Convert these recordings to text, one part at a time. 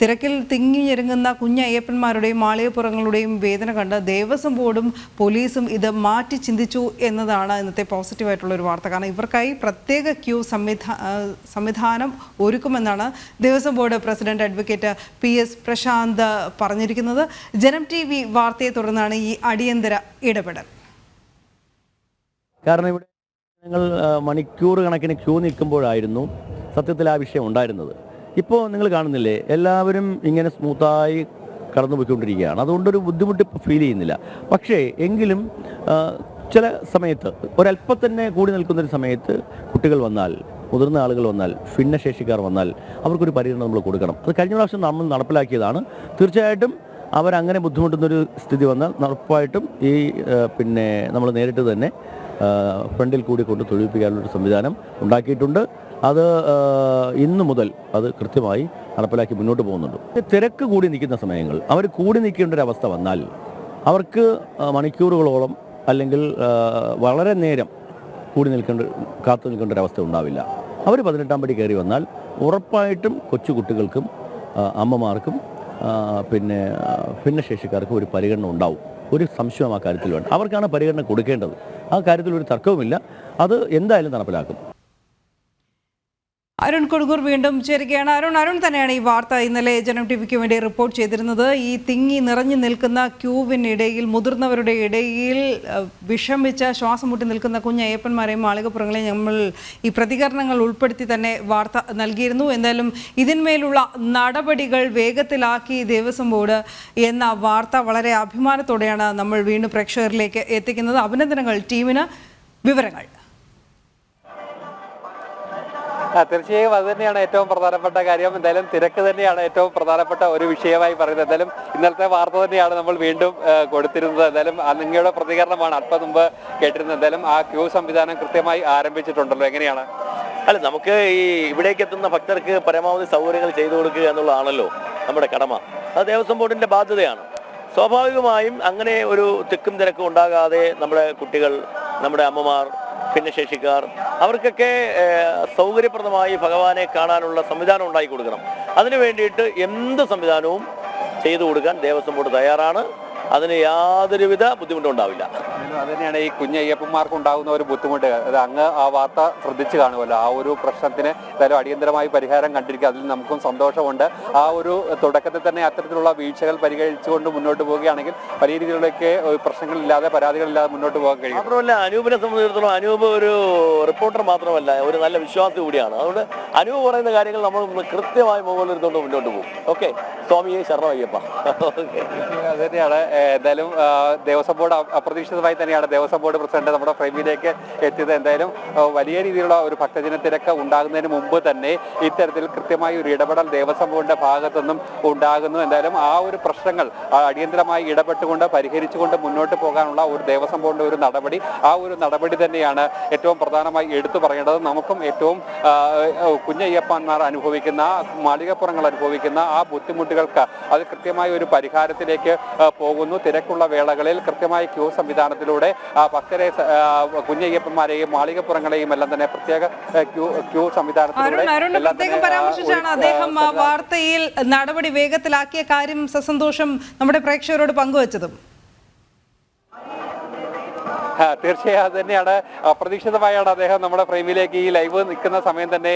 തിരക്കിൽ തിങ്ങിഞ്ഞെരുങ്ങുന്ന കുഞ്ഞയ്യപ്പന്മാരുടെയും മാളികപ്പുറങ്ങളുടെയും വേദന കണ്ട് ദേവസ്വം ബോർഡും പോലീസും ഇത് മാറ്റി ചിന്തിച്ചു എന്നതാണ് ഇന്നത്തെ പോസിറ്റീവായിട്ടുള്ള ഒരു വാർത്ത. കാരണം ഇവർക്കായി പ്രത്യേക ക്യൂ സംവിധാ സംവിധാനം ഒരുക്കുമെന്നാണ് Devaswom board president advocate P S Prasanth പറഞ്ഞിരിക്കുന്നത്. ജനം ടി വി വാർത്തയെ തുടർന്നാണ് ഈ അടിയന്തര ഇടപെടൽ. കാരണം ഇവിടെ ഞങ്ങൾ മണിക്കൂർ കണക്കിന് ക്യൂ നിൽക്കുമ്പോഴായിരുന്നു സത്യത്തിൽ ആ വിഷയം ഉണ്ടായിരുന്നത്. ഇപ്പോൾ നിങ്ങൾ കാണുന്നില്ലേ എല്ലാവരും ഇങ്ങനെ സ്മൂത്തായി കടന്നു പോയിക്കൊണ്ടിരിക്കുകയാണ് അതുകൊണ്ടൊരു ബുദ്ധിമുട്ട് ഫീൽ ചെയ്യുന്നില്ല. പക്ഷേ എങ്കിലും ചില സമയത്ത് ഒരല്പം തന്നെ കൂടി നിൽക്കുന്നൊരു സമയത്ത് കുട്ടികൾ വന്നാൽ മുതിർന്ന ആളുകൾ വന്നാൽ ഭിന്നശേഷിക്കാർ വന്നാൽ അവർക്കൊരു പരിഗണന നമ്മൾ കൊടുക്കണം. അത് കഴിഞ്ഞ പ്രാവശ്യം നമ്മൾ നടപ്പിലാക്കിയതാണ്. തീർച്ചയായിട്ടും അവരങ്ങനെ ബുദ്ധിമുട്ടുന്നൊരു സ്ഥിതി വന്നാൽ ഉറപ്പായിട്ടും ഈ പിന്നെ നമ്മൾ നേരിട്ട് തന്നെ ഫ്രണ്ടിൽ കൂടി കൊണ്ട് തൊഴിപ്പിക്കാനുള്ളൊരു സംവിധാനം ഉണ്ടാക്കിയിട്ടുണ്ട്. അത് ഇന്നു മുതൽ അത് കൃത്യമായി നടപ്പിലാക്കി മുന്നോട്ട് പോകുന്നുണ്ട്. തിരക്ക് കൂടി നിൽക്കുന്ന സമയങ്ങൾ അവർ കൂടി നിൽക്കേണ്ട ഒരു അവസ്ഥ വന്നാൽ അവർക്ക് മണിക്കൂറുകളോളം അല്ലെങ്കിൽ വളരെ നേരം കൂടി നിൽക്കേണ്ട കാത്തു നിൽക്കേണ്ട ഒരു അവസ്ഥ ഉണ്ടാവില്ല. അവർ പതിനെട്ടാം പടി കയറി വന്നാൽ ഉറപ്പായിട്ടും കൊച്ചു കുട്ടികൾക്കും അമ്മമാർക്കും പിന്നെ ഭിന്നശേഷിക്കാർക്കും ഒരു പരിഗണന ഉണ്ടാവും. ഒരു സംശയം ആ കാര്യത്തിൽ വേണ്ട അവർക്കാണ് പരിഗണന കൊടുക്കേണ്ടത്. ആ കാര്യത്തിൽ ഒരു തർക്കവുമില്ല. അത് എന്തായാലും നടപ്പിലാക്കും. അരുൺ കൊടുങ്ങൂർ വീണ്ടും ചേരുകയാണ്. അരുൺ അരുൺ തന്നെയാണ് ഈ വാർത്ത ഇന്നലെ ജനം ടി വിക്ക് വേണ്ടി റിപ്പോർട്ട് ചെയ്തിരുന്നത്. ഈ തിങ്ങി നിറഞ്ഞു നിൽക്കുന്ന ക്യൂവിനിടയിൽ മുതിർന്നവരുടെ ഇടയിൽ വിഷമിച്ച ശ്വാസം മുട്ടി നിൽക്കുന്ന കുഞ്ഞ് അയ്യപ്പന്മാരെയും മാളികപ്പുറങ്ങളെയും നമ്മൾ ഈ പ്രതികരണങ്ങൾ ഉൾപ്പെടുത്തി തന്നെ വാർത്ത നൽകിയിരുന്നു. എന്തായാലും ഇതിന്മേലുള്ള നടപടികൾ വേഗത്തിലാക്കി ദേവസ്വം ബോർഡ് എന്ന വാർത്ത വളരെ അഭിമാനത്തോടെയാണ് നമ്മൾ വീണ്ടും പ്രേക്ഷകരിലേക്ക് എത്തിക്കുന്നത്. അഭിനന്ദനങ്ങൾ ടീമിന്. വിവരങ്ങൾ. തീർച്ചയായും അത് തന്നെയാണ് ഏറ്റവും പ്രധാനപ്പെട്ട കാര്യം. എന്തായാലും തിരക്ക് തന്നെയാണ് ഏറ്റവും പ്രധാനപ്പെട്ട ഒരു വിഷയമായി പറയുന്നത്. എന്തായാലും ഇന്നലത്തെ വാർത്ത തന്നെയാണ് നമ്മൾ വീണ്ടും കൊടുത്തിരുന്നത്. എന്തായാലും നിങ്ങളുടെ പ്രതികരണമാണ് അല്പം മുമ്പ് കേട്ടിരുന്നത്. എന്തായാലും ആ ക്യൂ സംവിധാനം കൃത്യമായി ആരംഭിച്ചിട്ടുണ്ടല്ലോ. എങ്ങനെയാണ്? അല്ല നമുക്ക് ഈ ഇവിടേക്ക് എത്തുന്ന ഭക്തർക്ക് പരമാവധി സൗകര്യങ്ങൾ ചെയ്തു കൊടുക്കുക എന്നുള്ളതാണല്ലോ നമ്മുടെ കടമ. അത് ദേവസ്വം ബോർഡിന്റെ ബാധ്യതയാണ്. സ്വാഭാവികമായും അങ്ങനെ ഒരു തിക്കും തിരക്കും ഉണ്ടാകാതെ നമ്മുടെ കുട്ടികൾ നമ്മുടെ അമ്മമാർ ഭിന്നശേഷിക്കാർ അവർക്കൊക്കെ സൗകര്യപ്രദമായി ഭഗവാനെ കാണാനുള്ള സംവിധാനം ഉണ്ടാക്കി കൊടുക്കണം. അതിനു വേണ്ടിയിട്ട് എന്ത് സംവിധാനവും ചെയ്തു കൊടുക്കാൻ ദേവസ്വം ബോർഡ് തയ്യാറാണ്. അതിന് യാതൊരുവിധ ബുദ്ധിമുട്ടും ഉണ്ടാവില്ല. അതുതന്നെയാണ് ഈ കുഞ്ഞയ്യപ്പന്മാർക്ക് ഉണ്ടാകുന്ന ഒരു ബുദ്ധിമുട്ട്. അത് അങ്ങ് ആ വാർത്ത ശ്രദ്ധിച്ചു കാണുമല്ലോ. ആ ഒരു പ്രശ്നത്തിന് എന്തായാലും അടിയന്തരമായി പരിഹാരം കണ്ടിരിക്കുക. അതിൽ നമുക്കും സന്തോഷമുണ്ട്. ആ ഒരു തുടക്കത്തിൽ തന്നെ അത്തരത്തിലുള്ള വീഴ്ചകൾ പരിഹരിച്ചുകൊണ്ട് മുന്നോട്ട് പോവുകയാണെങ്കിൽ വലിയ രീതിയിലേക്ക് പ്രശ്നങ്ങളില്ലാതെ പരാതികളില്ലാതെ മുന്നോട്ട് പോകാൻ കഴിയും. മാത്രമല്ല അനൂപിനെ സംബന്ധിച്ചിടത്തോളം അനൂപ് ഒരു റിപ്പോർട്ടർ മാത്രമല്ല ഒരു നല്ല വിശ്വാസി കൂടിയാണ്. അതുകൊണ്ട് അനൂപ് പറയുന്ന കാര്യങ്ങൾ നമ്മൾ കൃത്യമായി മുകളിലെടുത്തുകൊണ്ട് മുന്നോട്ട് പോകും. ഓക്കെ സ്വാമിയെ ശരണമയ്യപ്പ ഓക്കെ അത് തന്നെയാണ്. ഏഹ് എന്തായാലും ദേവസ്വം ബോർഡ് അപ്രതീക്ഷിതമായി തന്നെയാണ് ദേവസ്വം ബോർഡ് പ്രസിഡന്റ് നമ്മുടെ ഫ്രെയിമിലേക്ക് എത്തിയത്. എന്തായാലും വലിയ രീതിയിലുള്ള ഒരു ഭക്തജന തിരക്ക് ഉണ്ടാകുന്നതിന് മുമ്പ് തന്നെ ഇത്തരത്തിൽ കൃത്യമായ ഒരു ഇടപെടൽ ദേവസ്വം ബോർഡിന്റെ ഭാഗത്തുനിന്നും ഉണ്ടാകുന്നു. എന്തായാലും ആ ഒരു പ്രശ്നങ്ങൾ അടിയന്തരമായി ഇടപെട്ടുകൊണ്ട് പരിഹരിച്ചുകൊണ്ട് മുന്നോട്ട് പോകാനുള്ള ഒരു ദേവസ്വം ബോർഡിന്റെ ഒരു നടപടി ആ ഒരു നടപടി തന്നെയാണ് ഏറ്റവും പ്രധാനമായി എടുത്തു പറയേണ്ടത്. നമുക്കും ഏറ്റവും കുഞ്ഞയ്യപ്പന്മാർ അനുഭവിക്കുന്ന മാളികപ്പുറങ്ങൾ അനുഭവിക്കുന്ന ആ ബുദ്ധിമുട്ടുകൾക്ക് അത് കൃത്യമായ ഒരു പരിഹാരത്തിലേക്ക് ആ, പോകുന്നു തിരക്കുള്ള വേളകളിൽ കൃത്യമായ ക്യൂ സംവിധാനത്തിലൂടെ ഭക്തരെ കുഞ്ഞയ്യപ്പന്മാരെയും മാളികപ്പുറങ്ങളെയും എല്ലാം തന്നെ പ്രത്യേക ക്യൂ ക്യൂ സംവിധാനത്തിലൂടെ പ്രത്യേകം പരാമർശിച്ചാണ് അദ്ദേഹം വാർത്തയിൽ നടപടി വേഗത്തിലാക്കിയ കാര്യം സസന്തോഷം നമ്മുടെ പ്രേക്ഷകരോട് പങ്കുവച്ചതും. തീർച്ചയായും തന്നെയാണ്. അപ്രതീക്ഷിതമായാണ് അദ്ദേഹം നമ്മുടെ ഫ്രെയിമിലേക്ക് ഈ ലൈവ് നിൽക്കുന്ന സമയം തന്നെ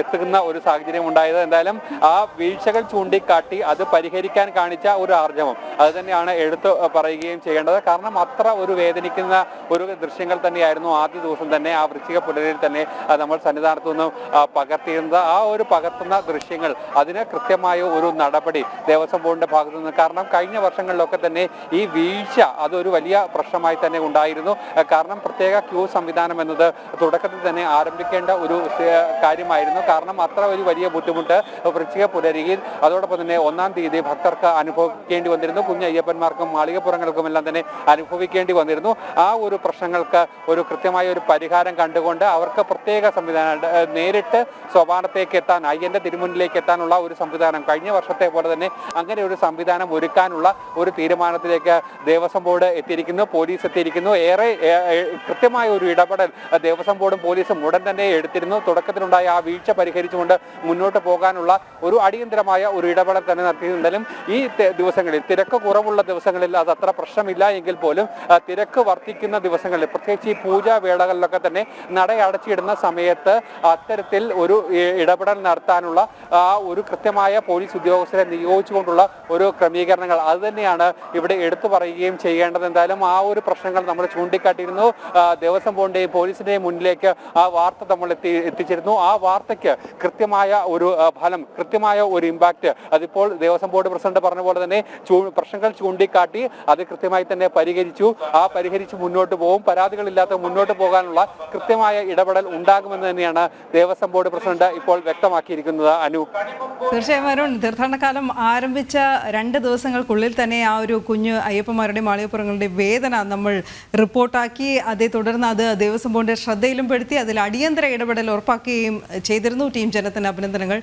എത്തുന്ന ഒരു സാഹചര്യം ഉണ്ടായത്. എന്തായാലും ആ വീഴ്ചകൾ ചൂണ്ടിക്കാട്ടി അത് പരിഹരിക്കാൻ കാണിച്ച ഒരു ആർജവം. അത് തന്നെയാണ് എടുത്തു പറയുകയും ചെയ്യേണ്ടത്. കാരണം അത്ര ഒരു വേദനിക്കുന്ന ഒരു ദൃശ്യങ്ങൾ തന്നെയായിരുന്നു ആദ്യ ദിവസം തന്നെ ആ വൃശ്ചിക പുലരിൽ തന്നെ നമ്മൾ സന്നിധാനത്തു നിന്നും പകർത്തിയിരുന്നത്. ആ ഒരു പകർത്തുന്ന ദൃശ്യങ്ങൾ അതിന് കൃത്യമായ ഒരു നടപടി ദേവസ്വം ബോർഡിന്റെ ഭാഗത്തു നിന്ന് കാരണം കഴിഞ്ഞ വർഷങ്ങളിലൊക്കെ തന്നെ ഈ വീഴ്ച അതൊരു വലിയ പ്രശ്നമായി തന്നെ ഉണ്ടായിരുന്നു. കാരണം പ്രത്യേക ക്യൂ സംവിധാനം എന്നത് തുടക്കത്തിൽ തന്നെ ആരംഭിക്കേണ്ട ഒരു കാര്യമായിരുന്നു. കാരണം അത്ര ഒരു വലിയ ബുദ്ധിമുട്ട് വൃശ്ചിക പുലരിയിൽ. അതോടൊപ്പം തന്നെ ഒന്നാം തീയതി ഭക്തർക്ക് അനുഭവിക്കേണ്ടി വന്നിരുന്നു. കുഞ്ഞയ്യപ്പന്മാർക്കും മാളികപ്പുറങ്ങൾക്കും എല്ലാം തന്നെ അനുഭവിക്കേണ്ടി വന്നിരുന്നു. ആ ഒരു പ്രശ്നങ്ങൾക്ക് ഒരു കൃത്യമായ ഒരു പരിഹാരം കണ്ടുകൊണ്ട് അവർക്ക് പ്രത്യേക സംവിധാനം നേരിട്ട് സോപാനത്തേക്ക് എത്താൻ അയ്യന്റെ തിരുമുന്നിലേക്ക് എത്താനുള്ള ഒരു സംവിധാനം കഴിഞ്ഞ വർഷത്തെ പോലെ തന്നെ അങ്ങനെ ഒരു സംവിധാനം ഒരുക്കാനുള്ള ഒരു തീരുമാനത്തിലേക്ക് ദേവസ്വം ബോർഡ് എത്തിയിരിക്കുന്നു പോലീസ് എത്തിയിരിക്കുന്നു. ഏറെ വളരെ കൃത്യമായ ഒരു ഇടപെടൽ ദേവസ്വം ബോർഡും പോലീസും ഉടൻ തന്നെ എടുത്തിരുന്നു. തുടക്കത്തിലുണ്ടായ ആ വീഴ്ച പരിഹരിച്ചുകൊണ്ട് മുന്നോട്ട് പോകാനുള്ള ഒരു അടിയന്തരമായ ഒരു ഇടപെടൽ തന്നെ നടത്തിയിട്ടുണ്ടെങ്കിലും ഈ ദിവസങ്ങളിൽ തിരക്ക് കുറവുള്ള ദിവസങ്ങളിൽ അത് അത്ര പ്രശ്നമില്ല എങ്കിൽ പോലും തിരക്ക് വർദ്ധിക്കുന്ന ദിവസങ്ങളിൽ പ്രത്യേകിച്ച് ഈ പൂജാ വേളകളിലൊക്കെ തന്നെ നട അടച്ചിടുന്ന സമയത്ത് അത്തരത്തിൽ ഒരു ഇടപെടൽ നടത്താനുള്ള ആ ഒരു കൃത്യമായ പോലീസ് ഉദ്യോഗസ്ഥരെ നിയോഗിച്ചുകൊണ്ടുള്ള ഒരു ക്രമീകരണങ്ങൾ അത് തന്നെയാണ് ഇവിടെ എടുത്തു പറയുകയും ചെയ്യേണ്ടത്. എന്തായാലും ആ ഒരു പ്രശ്നങ്ങൾ നമ്മൾ ചൂണ്ടിക്കാട്ടിയിരുന്നു. ദേവസ്വം ബോർഡിന്റെയും പോലീസിന്റെയും മുന്നിലേക്ക് ആ വാർത്ത നമ്മൾ എത്തി എത്തിച്ചിരുന്നു. ആ വാർത്തയ്ക്ക് കൃത്യമായ ഒരു ഫലം കൃത്യമായ ഒരു ഇമ്പാക്റ്റ് അതിപ്പോൾ ദേവസ്വം ബോർഡ് പ്രസിഡന്റ് പറഞ്ഞ പോലെ തന്നെ പ്രശ്നങ്ങൾ ചൂണ്ടിക്കാട്ടി അത് കൃത്യമായി തന്നെ പരിഹരിച്ചു. ആ പരിഹരിച്ച് മുന്നോട്ട് പോകും പരാതികളില്ലാത്ത മുന്നോട്ട് പോകാനുള്ള കൃത്യമായ ഇടപെടൽ ഉണ്ടാകുമെന്ന് തന്നെയാണ് ദേവസ്വം ബോർഡ് പ്രസിഡന്റ് ഇപ്പോൾ വ്യക്തമാക്കിയിരിക്കുന്നത്. അനു. തീർച്ചയായും അരുൺ തീർത്ഥാടനകാലം ആരംഭിച്ച രണ്ട് ദിവസങ്ങൾക്കുള്ളിൽ തന്നെ ആ ഒരു കുഞ്ഞ് അയ്യപ്പന്മാരുടെയും മാളികപ്പുറങ്ങളുടെയും വേദന നമ്മൾ റിപ്പോർട്ടാക്കി അതേ തുടർന്ന് അത് ദേവസ്വം ബോർഡിന്റെ ശ്രദ്ധയിലും പെടുത്തി അതിൽ അടിയന്തര ഇടപെടൽ ഉറപ്പാക്കുകയും ചെയ്തിരുന്നു. ടീം ജനത്തിന് അഭിനന്ദനങ്ങൾ.